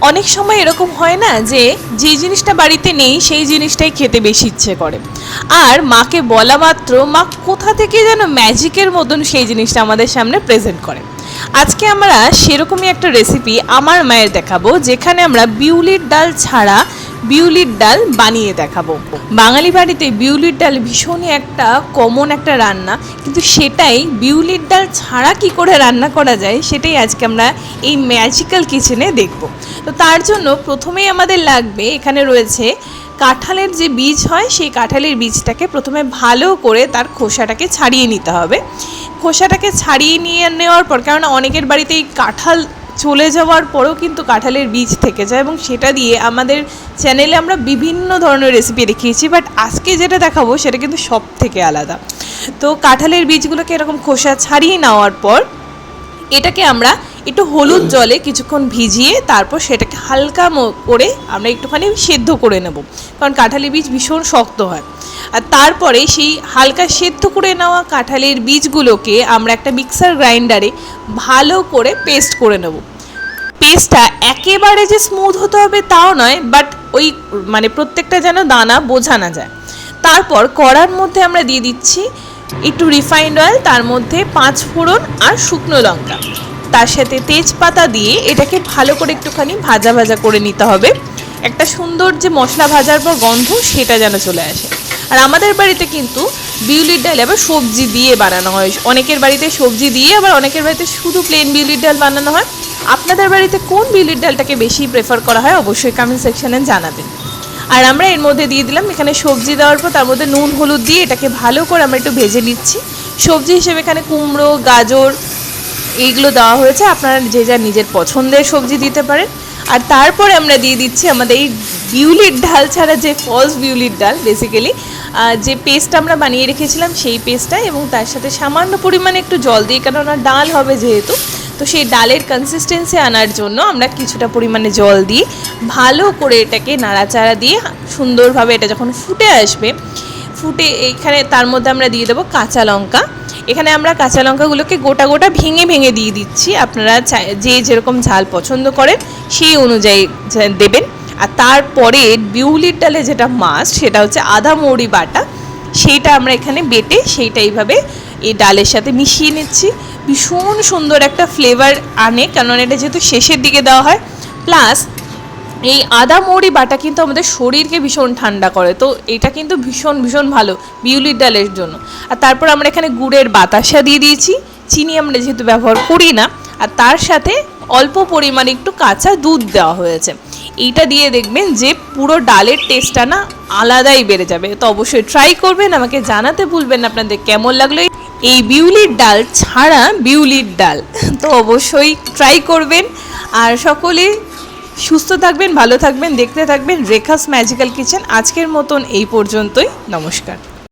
অনেক সময় এরকম হয় না যে যে জিনিসটা বাড়িতে নেই, সেই জিনিসটাই খেতে বেশি ইচ্ছে করে। আর মাকে বলা মাত্র, মা কোথা থেকে যেন ম্যাজিকের মতন সেই জিনিসটা আমাদের সামনে প্রেজেন্ট করে। আজকে আমরা সেরকমই একটা রেসিপি আমার মায়ের দেখাবো, যেখানে আমরা বিউলির ডাল ছাড়া বিউলির ডাল বানিয়ে দেখাবো। বাঙালি বাড়িতে বিউলির ডাল ভীষণই একটা কমন একটা রান্না, কিন্তু সেটাই বিউলির ডাল ছাড়া কি করে রান্না করা যায়, সেটাই আজকে আমরা এই ম্যাজিক্যাল কিচেনে দেখব। তো তার জন্য প্রথমেই আমাদের লাগবে, এখানে রয়েছে কাঁঠালের যে বীজ হয়, সেই কাঁঠালের বীজটাকে প্রথমে ভালো করে তার খোসাটাকে ছাড়িয়ে নিতে হবে। খোসাটাকে ছাড়িয়ে নিয়ে নেওয়ার পর, কেননা অনেকের বাড়িতেই কাঁঠাল চলে যাওয়ার পরেও কিন্তু কাঁঠালের বীজ থেকে যায় এবং সেটা দিয়ে আমাদের চ্যানেলে আমরা বিভিন্ন ধরনের রেসিপি দেখিয়েছি বাট আজকে যেটা দেখাবো সেটা কিন্তু সব থেকে আলাদা। তো কাঁঠালের বীজগুলোকে এরকম খোসা ছাড়িয়ে নেওয়ার পর, এটাকে আমরা একটু হলুদ জলে কিছুক্ষণ ভিজিয়ে তারপর সেটাকে হালকা করে আমরা একটুখানি সেদ্ধ করে নেব। কারণ কাঁঠালি বীজ ভীষণ শক্ত হয়। আর তারপরে সেই হালকা সেদ্ধ করে নেওয়া কাঁঠালের বীজগুলোকে আমরা একটা মিক্সার গ্রাইন্ডারে ভালো করে পেস্ট করে নেব। পেস্টটা একেবারে যে স্মুথ হতে হবে তাও নয়, বাট ওই মানে প্রত্যেকটা যেন দানা বোঝা না যায়। তারপর কড়ার মধ্যে আমরা দিয়ে দিচ্ছি একটু রিফাইন্ড অয়েল, তার মধ্যে পাঁচ ফোড়ন আর শুকনো লঙ্কা। তার সাথে তেজপাতা দিয়ে এটাকে ভালো করে একটুখানি ভাজা ভাজা করে নিতে হবে। একটা সুন্দর যে মশলা ভাজার পর গন্ধ সেটা যেন চলে আসে। আর আমাদের বাড়িতে কিন্তু বিউলির ডাল আবার সবজি দিয়ে বানানো হয়। অনেকের বাড়িতে সবজি দিয়ে, আবার অনেকের বাড়িতে শুধু প্লেন বিউলির ডাল বানানো হয়। আপনাদের বাড়িতে কোন বিউলির ডালটাকে বেশি প্রেফার করা হয় অবশ্যই কমেন্ট সেকশানে জানাবেন। আর আমরা এর মধ্যে দিয়ে দিলাম, এখানে সবজি দেওয়ার পর তার মধ্যে নুন, হলুদ দিয়ে এটাকে ভালো করে আমরা একটু ভেজে নিচ্ছি। সবজি হিসেবে এখানে কুমড়ো, গাজর এইগুলো দেওয়া হয়েছে, আপনারা যে যার নিজের পছন্দের সবজি দিতে পারেন। আর তারপরে আমরা দিয়ে দিচ্ছি আমাদের এই বিউলির ডাল ছাড়া যে ফলস বিউলির ডাল বেসিক্যালি যে পেস্ট আমরা বানিয়ে রেখেছিলাম সেই পেস্টটা এবং তার সাথে সামান্য পরিমাণে একটু জল দিয়ে কেননা ডাল হবে যেহেতু, তো সেই ডালের কনসিস্টেন্সি আনার জন্য আমরা কিছুটা পরিমাণে জল দিয়ে ভালো করে এটাকে নাড়াচাড়া দিয়ে সুন্দরভাবে এটা যখন ফুটে আসবে, ফুটে এইখানে তার মধ্যে আমরা দিয়ে দেবো কাঁচা লঙ্কা। এখানে আমরা কাঁচা লঙ্কাগুলোকে গোটা গোটা ভেঙে ভেঙে দিয়ে দিচ্ছি। আপনারা যে যেরকম ঝাল পছন্দ করেন, সেই অনুযায়ী দেবেন। আর তারপরে বিউলির ডালে যেটা মাস্ট সেটা হচ্ছে আদা মৌরি বাটা। সেইটা আমরা এখানে বেটে সেইটা এইভাবে এই ডালের সাথে মিশিয়ে নিচ্ছি। ভীষণ সুন্দর একটা ফ্লেভার আনে কারণ এটা যেহেতু শেষের দিকে দেওয়া হয়। প্লাস এই আদা মৌরি বাটা কিন্তু আমাদের শরীরকে ভীষণ ঠান্ডা করে, তো এটা কিন্তু ভীষণ ভীষণ ভালো বিউলির ডালের জন্য। আর তারপর আমরা এখানে গুড়ের বাতাসা দিয়ে দিয়েছি, চিনি আমরা যেহেতু ব্যবহার করি না, আর তার সাথে অল্প পরিমাণে একটু কাঁচা দুধ দেওয়া হয়েছে। এইটা দিয়ে দেখবেন যে পুরো ডালের টেস্টটা না আলাদাই বেড়ে যাবে। তো অবশ্যই ট্রাই করবেন, আমাকে জানাতে ভুলবেন না আপনাদের কেমন লাগল এই বিউলির ডাল ছাড়া বিউলির ডাল। তো অবশ্যই ট্রাই করবেন। আর সকলে সুস্থ থাকবেন ভালো থাকবেন দেখতে থাকবেন রেখাস ম্যাজিক্যাল কিচেন। আজকের মতন এই পর্যন্তই। নমস্কার।